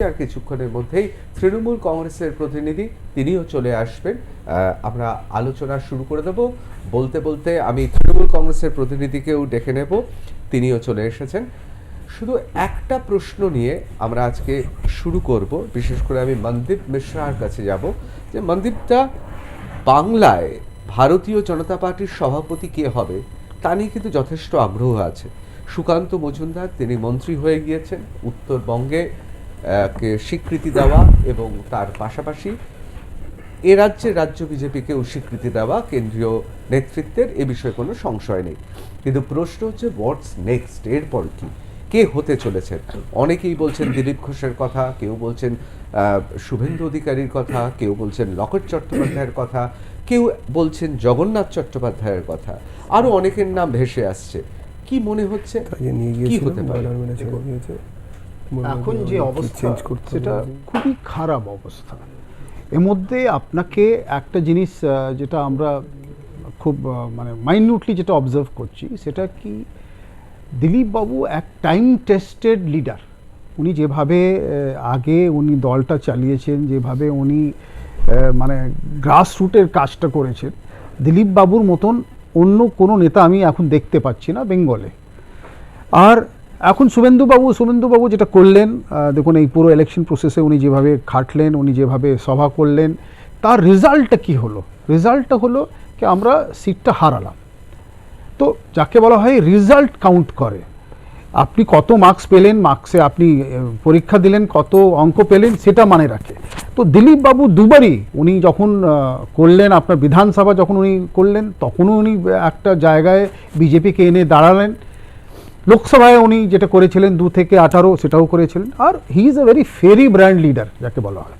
আর কিছুক্ষণের মধ্যেই তৃণমূল কংগ্রেসের প্রতিনিধি তিনিও চলে আসবেন। আমরা আলোচনা শুরু করে দেব। বলতে বলতে আমি তৃণমূল কংগ্রেসের প্রতিনিধিকেও ডেকে নেব। তিনিও চলে এসেছেন। শুধু একটা প্রশ্ন নিয়ে আমরা আজকে শুরু করব। বিশেষ করে আমি মনদীপ মিশ্রার কাছে যাব যে মনদীপটা বাংলায় ভারতীয় জনতা পার্টির সভাপতি কে হবে? তা নিয়ে কিন্তু যথেষ্ট আগ্রহ আছে। সুকান্ত মজুমদার, তিনি মন্ত্রী হয়ে গিয়েছেন। উত্তরবঙ্গে স্বীকৃতি দেওয়া এবং তার পাশাপাশি এ রাজ্যে রাজ্য বিজেপিকেও স্বীকৃতি দেওয়া কেন্দ্রীয় নেতৃত্বের এ বিষয়ে কোনো সংশয় নেই। কিন্তু প্রশ্ন হচ্ছে হোয়াটস নেক্সট এরপর কি? কে হতে চলেছেন অনেকেই বলছেন দিলীপ ঘোষের কথা কেউ বলছেন শুভেন্দু অধিকারীর কথা কেউ বলছেন লকেট চট্টোপাধ্যায়ের কথা কেউ বলছেন জগন্নাথ চট্টোপাধ্যায়ের কথা। আরও অনেকের নাম ভেসে আসছে। কি মনে হচ্ছে? কি হতে পারে? এখন যে অবস্থা সেটা খুবই খারাপ অবস্থা। এর মধ্যে আপনাকে একটা জিনিস যেটা আমরা খুব মানে মাইনিউটলি যেটা অবজার্ভ করছি সেটা কি দিলীপ বাবু এক টাইম টেস্টেড লিডার উনি যেভাবে আগে উনি দলটা চালিয়েছেন যেভাবে উনি মানে গ্রাস রুটের কাজটা করেছেন দিলীপ বাবুর মতন অন্য কোনো নেতা আমি এখন দেখতে পাচ্ছি না বেঙ্গলে। আর এখন শুভেন্দুবাবু শুভেন্দুবাবু যেটা করলেন দেখুন এই পুরো ইলেকশন প্রসেসে উনি যেভাবে খাটলেন, উনি যেভাবে সভা করলেন, তার রেজাল্টটা কি হলো? রেজাল্টটা হলো কি আমরা সিটটা হারালাম। তো যাকে বলা হয় রেজাল্ট কাউন্ট করে। আপনি কত মার্কস পেলেন মার্কসে আপনি পরীক্ষা দিলেন, কত অঙ্ক পেলেন, সেটা মানে রাখে। তো দিলীপ বাবু দুবারই উনি যখন করলেন, আপনার বিধানসভা যখন উনি করলেন, তখনও উনি একটা জায়গায় বিজেপিকে এনে দাঁড়ালেন। লোকসভায় উনি যেটা করেছিলেন, দু থেকে আঠারো সেটাও করেছিলেন। আর he is a very very brand leader যাকে বলা হয়।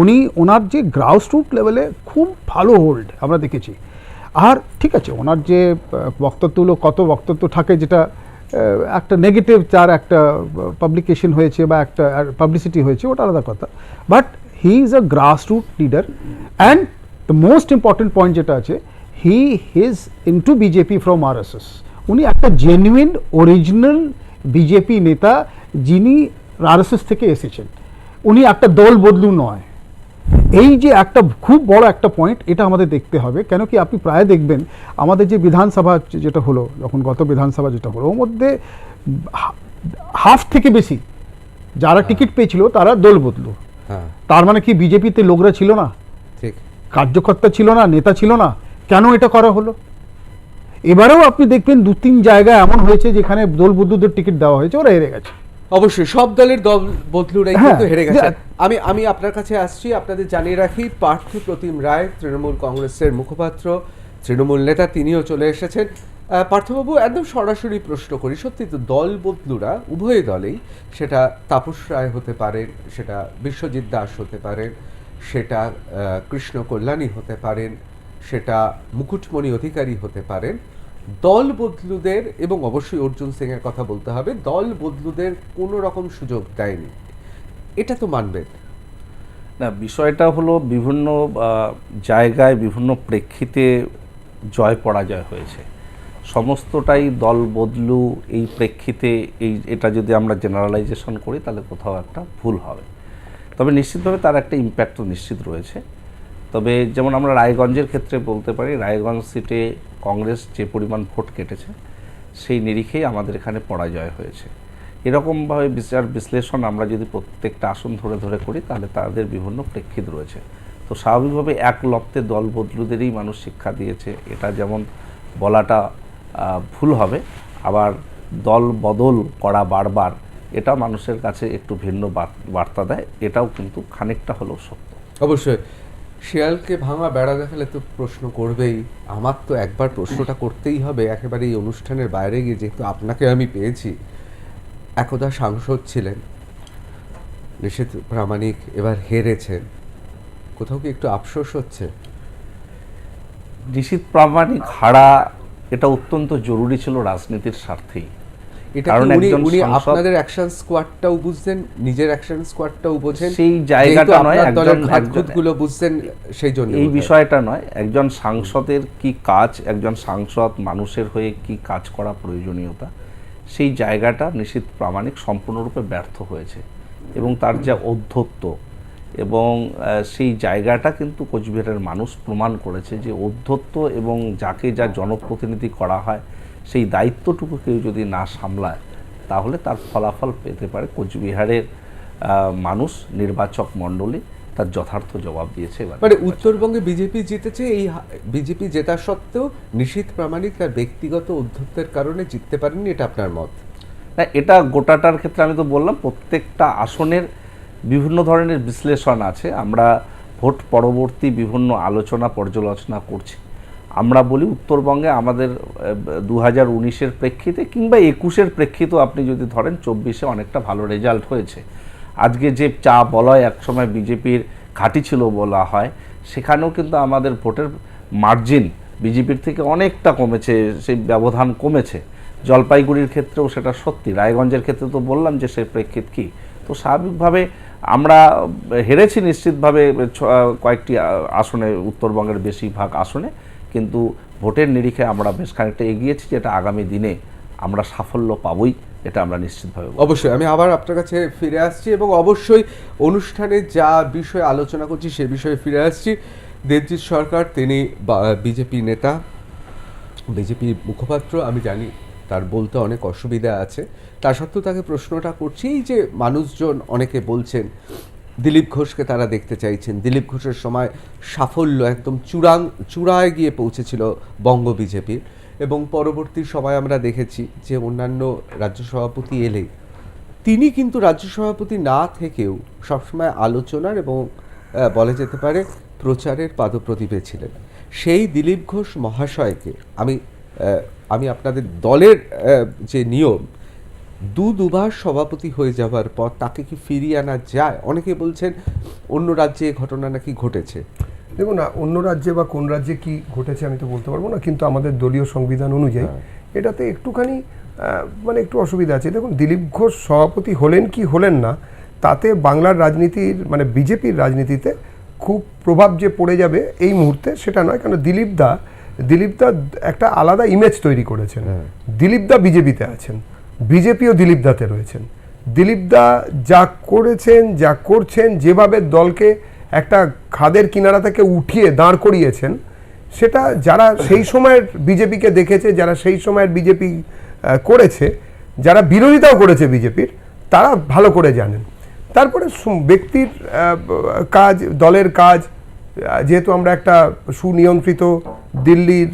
উনি, ওনার যে গ্রাউস রুট লেভেলে খুব ভালো হোল্ড আমরা দেখেছি। আর ঠিক আছে, ওনার যে বক্তব্যগুলো, কত বক্তব্য থাকে যেটা একটা নেগেটিভ যার একটা পাবলিকেশন হয়েছে বা একটা পাবলিসিটি হয়েছে, ওটা আলাদা কথা। But he is a grass root leader and the most important point যেটা আছে he his into BJP from আর উনি একটা জেনুইন অরিজিনাল বিজেপি নেতা যিনি আরএসএস থেকে এসেছেন। উনি একটা দল বদলু নয়। এই যে একটা খুব বড় একটা পয়েন্ট এটা আমাদের দেখতে হবে। কেন কি আপনি প্রায় দেখবেন আমাদের যে বিধানসভা যেটা হলো যখন গত বিধানসভা যেটা হলো ওর মধ্যে হাফ থেকে বেশি যারা টিকিট পেয়েছিল তারা দল বদলু। হ্যাঁ। তার মানে কি বিজেপিতে লোকরা ছিল না? ঠিক। কার্যকর্তা ছিল না নেতা ছিল না? কেন এটা করা হলো? এবারেও আপনি দেখবেন দু তিন জায়গায় এমন হয়েছে যেখানে দোল বুদ্ধদের টিকিট দেওয়া হয়েছে ওরা হেরে গেছে। অবশ্যই সব দলের দল বদলুরাই হ্যাঁ, কিন্তু হেরে গেছে। আমি আমি আপনার কাছে আসছি আপনাদের জানিয়ে রাখি পার্থ প্রতিম রায় তৃণমূল কংগ্রেসের মুখপাত্র তৃণমূল নেতা তিনিও চলে এসেছেন। পার্থবাবু একদম সরাসরি প্রশ্ন করি সত্যি তো দল বদলুরা উভয় দলেই সেটা তাপস রায় হতে পারেন সেটা বিশ্বজিৎ দাস হতে পারেন সেটা আহ, কৃষ্ণ কল্যাণী হতে পারেন সেটা মুকুটমণি অধিকারী হতে পারেন। দল বদলুদের এবং অবশ্যই অর্জুন সিং এর কথা বলতে হবে, দল বদলুদের কোনো রকম সুযোগ দেয়নি। এটা তো মানবেন। না, বিষয়টা হলো বিভিন্ন জায়গায়, বিভিন্ন প্রেক্ষিতে জয় পরাজয় হয়েছে। সমস্তটাই দল বদলু এই প্রেক্ষিতে এই, এটা যদি আমরা জেনারেলাইজেশন করি, তাহলে কোথাও একটা ভুল হবে। তবে নিশ্চিতভাবে তার একটা ইম্প্যাক্ট তো নিশ্চিত রয়েছে। তবে যেমন আমরা রায়গঞ্জের ক্ষেত্রে বলতে পারি, রায়গঞ্জ সিটে কংগ্রেস যে পরিমাণ ভোট কেটেছে, সেই নিরিখেই আমাদের এখানে পরাজয় হয়েছে। এরকমভাবে বিচার বিশ্লেষণ আমরা যদি প্রত্যেকটা আসন ধরে ধরে করি, তাহলে তাদের বিভিন্ন প্রেক্ষিত রয়েছে। তো স্বাভাবিকভাবে এক লপ্তে দল বদলুদেরই মানুষ শিক্ষা দিয়েছে। এটা যেমন বলাটা ভুল হবে, আবার দল বদল করা বারবার, এটা মানুষের কাছে একটু ভিন্ন বার্তা দেয়। এটাও কিন্তু খানিকটা হলেও সত্য। অবশ্যই। শিয়ালকে ভাঙা বেড়া দেখালে তো প্রশ্ন করবেই। আমার তো একবার প্রশ্নটা করতেই হবে, একেবারে এই অনুষ্ঠানের বাইরে গিয়ে, যেহেতু আপনাকে আমি পেয়েছি। একদা সাংসদ ছিলেন। নিষেধ প্রামাণিক এবার হেরেছেন কোথাও কি একটু আফসোস হচ্ছে? নিশীত প্রামাণিক হারা, এটা অত্যন্ত জরুরি ছিল রাজনীতির স্বার্থেই। এটা উনি উনি আপনাদের অ্যাকশন স্কোয়াডটাও বুঝছেন নিজের অ্যাকশন স্কোয়াডটাও বোঝেন। সেই জায়গাটা নয়, একজন- ঘাটঘুটগুলো বুঝছেন সেই জন্য এই বিষয়টা নয় একজন সাংসদের কি কাজ একজন সাংসদ মানুষের হয়ে কি কাজ করা প্রয়োজনীয়তা সেই জায়গাটা নিশ্চিত প্রামাণিক সম্পূর্ণরূপে ব্যর্থ হয়েছে। এবং তার যা অধ্যত্ব এবং সেই জায়গাটা কিন্তু কোচবিহারের মানুষ প্রমাণ করেছে যে অধ্যত্ব এবং যাকে যা জনপ্রতিনিধি করা হয় সেই দায়িত্বটুকু কেউ যদি না সামলায় তাহলে তার ফলাফল পেতে পারে কোচবিহারের মানুষ নির্বাচক মণ্ডলী তার যথার্থ জবাব দিয়েছে এবার মানে উত্তরবঙ্গে বিজেপি জিতেছে এই বিজেপি জেতা সত্ত্বেও নিশীথ প্রামাণিক তার ব্যক্তিগত উদ্ধত্তের কারণে জিততে পারেননি এটা আপনার মত? না এটা গোটাটার ক্ষেত্রে আমি তো বললাম প্রত্যেকটা আসনের বিভিন্ন ধরনের বিশ্লেষণ আছে। আমরা ভোট পরবর্তী বিভিন্ন আলোচনা পর্যালোচনা করছি। আমরা বলি উত্তরবঙ্গে আমাদের দু হাজার উনিশের প্রেক্ষিতে কিংবা একুশের প্রেক্ষিতেও আপনি যদি ধরেন চব্বিশে অনেকটা ভালো রেজাল্ট হয়েছে। আজকে যে চা বলয় একসময় বিজেপির ঘাঁটি ছিল বলা হয়, সেখানেও কিন্তু আমাদের ভোটের মার্জিন বিজেপির থেকে অনেকটা কমেছে সেই ব্যবধান কমেছে। জলপাইগুড়ির ক্ষেত্রেও সেটা সত্যি, রায়গঞ্জের ক্ষেত্রে তো বললাম যে সেই প্রেক্ষিত কি। তো স্বাভাবিকভাবে আমরা হেরেছি নিশ্চিতভাবে কয়েকটি আসনে, উত্তরবঙ্গের বেশিরভাগ আসনে। কিন্তু ভোটের নিরিখে আমরা বেশ খানিকটা এগিয়েছি যেটা আগামী দিনে আমরা সাফল্য পাবই, এটা আমরা নিশ্চিতভাবে অবশ্যই, আমি আবার আপনার কাছে ফিরে আসছি এবং অবশ্যই অনুষ্ঠানে যা বিষয়ে আলোচনা করছি সে বিষয়ে ফিরে আসছি। দেবজিৎ সরকার, তিনি বিজেপি নেতা, বিজেপি মুখপাত্র, আমি জানি তার বলতে অনেক অসুবিধা আছে। তা সত্ত্বেও তাকে প্রশ্নটা করছি যে মানুষজন অনেকে বলছেন দিলীপ ঘোষকে তারা দেখতে চাইছেন। দিলীপ ঘোষের সময় সাফল্য একদম চূড়াং, চূড়ায় গিয়ে পৌঁছেছিল বঙ্গ বিজেপির। এবং পরবর্তী সময় আমরা দেখেছি যে অন্যান্য রাজ্য সভাপতি এলে। তিনি কিন্তু রাজ্য সভাপতি না থেকেও সবসময় আলোচনার এবং বলা যেতে পারে প্রচারের পাদপ্রদীপে ছিলেন। সেই দিলীপ ঘোষ মহাশয়কে আমি আমি আপনাদের দলের যে নিয়ম দু দুবার সভাপতি হয়ে যাওয়ার পর তাকে কি ফিরিয়ে আনা যায়? অনেকে বলছেন অন্য রাজ্যে ঘটনা নাকি ঘটেছে। দেখুন না অন্য রাজ্যে বা কোন রাজ্যে কি ঘটেছে আমি তো বলতে পারব না কিন্তু আমাদের দলীয় সংবিধান অনুযায়ী এটাতে একটুখানি মানে একটু অসুবিধা আছে। দেখুন দিলীপ ঘোষ সভাপতি হলেন কি হলেন না তাতে বাংলার রাজনীতির মানে বিজেপির রাজনীতিতে খুব প্রভাব যে পড়ে যাবে এই মুহূর্তে সেটা নয় কারণ দিলীপ দা দিলীপ দা একটা আলাদা ইমেজ তৈরি করেছেন। দিলীপ দা বিজেপিতে আছেন। বিজেপিও দিলীপ দাতে রয়েছেন। দিলীপ দা যা করেছেন, যা করছেন, যেভাবে দলকে একটা খাদের কিনারা থেকে উঠিয়ে দাঁড় করিয়েছেন, সেটা যারা সেই সময়ের বিজেপিকে দেখেছে, যারা সেই সময়ের বিজেপি করেছে, যারা বিরোধিতাও করেছে বিজেপির, তারা ভালো করে জানেন। তারপরে ব্যক্তির কাজ, দলের কাজ যেহেতু আমরা একটা সুনিয়ন্ত্রিত দিল্লির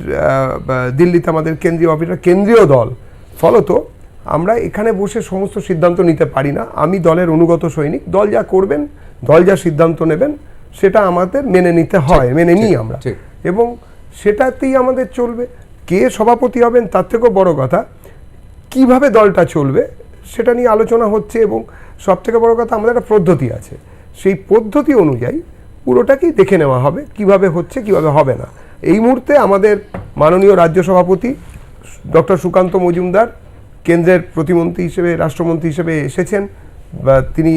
দিল্লিতে আমাদের কেন্দ্রীয় অফিসটা কেন্দ্রীয় দল, ফলত আমরা এখানে বসে সমস্ত সিদ্ধান্ত নিতে পারি না। আমি দলের অনুগত সৈনিক দল যা করবেন দল যা সিদ্ধান্ত নেবেন সেটা আমাদের মেনে নিতে হয় মেনে নিই আমরা। এবং সেটাতেই আমাদের চলবে। কে সভাপতি হবেন তার থেকেও বড় কথা কীভাবে দলটা চলবে সেটা নিয়ে আলোচনা হচ্ছে এবং সব থেকে বড় কথা আমাদের একটা পদ্ধতি আছে। সেই পদ্ধতি অনুযায়ী পুরোটাকেই দেখে নেওয়া হবে কীভাবে হচ্ছে কীভাবে হবে না। এই মুহূর্তে আমাদের মাননীয় রাজ্য সভাপতি ডক্টর সুকান্ত মজুমদার কেন্দ্রের প্রতিমন্ত্রী হিসেবে রাষ্ট্রমন্ত্রী হিসেবে এসেছেন বা তিনি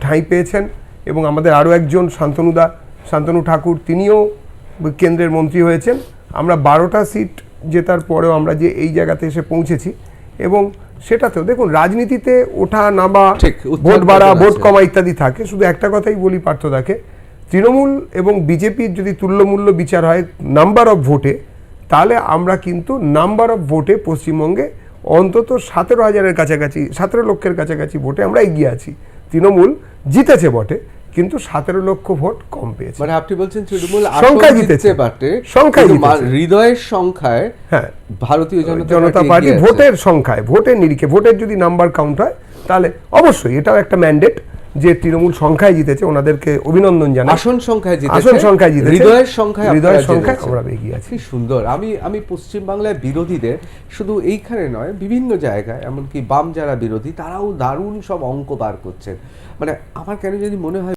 ঠাঁই পেয়েছেন এবং আমাদের আরও একজন শান্তনুদা শান্তনু ঠাকুর তিনিও কেন্দ্রের মন্ত্রী হয়েছেন। আমরা বারোটা সিট জেতার পরেও আমরা যে এই জায়গাতে এসে পৌঁছেছি এবং সেটাতেও দেখুন রাজনীতিতে ওঠা নামা ঠিক, ভোট বাড়া ভোট কমা ইত্যাদি থাকে শুধু একটা কথাই বলি পার্থ পার্থদাকে তৃণমূল এবং বিজেপির যদি তুল্যমূল্য বিচার হয় নাম্বার অফ ভোটে তাহলে আমরা কিন্তু নাম্বার অফ ভোটে পশ্চিমবঙ্গে অন্তত সতেরো হাজারের কাছাকাছি সতেরো লক্ষের কাছাকাছি ভোটে আমরা এগিয়ে আছি তৃণমূল জিতেছে বটে কিন্তু সতেরো লক্ষ ভোট কম পেয়েছে মানে আপনি বলছেন তৃণমূল সংখ্যা জিতেছে। জিততে সংখ্যা। হৃদয়ের সংখ্যায় হ্যাঁ ভারতীয় জনতা পার্টি। ভোটের সংখ্যায় ভোটের নিরিখে ভোটের যদি নাম্বার কাউন্ট হয় তাহলে অবশ্যই এটাও একটা ম্যান্ডেট যে তৃণমূল সংখ্যায় জিতেছে ওনাদেরকে অভিনন্দন জানাই। আসন সংখ্যায় জিতেছে আসন সংখ্যায় জিতেছে হৃদয়ের সংখ্যায় হৃদয়ের সংখ্যায় আমরা এগিয়ে আছি। সুন্দর। আমি আমি পশ্চিমবাংলায় বিরোধীদের শুধু এইখানে নয় বিভিন্ন জায়গায় এমনকি বাম যারা বিরোধী তারাও দারুণ সব অঙ্ক বার করছেন। মানে আমার কেন যদি মনে হয়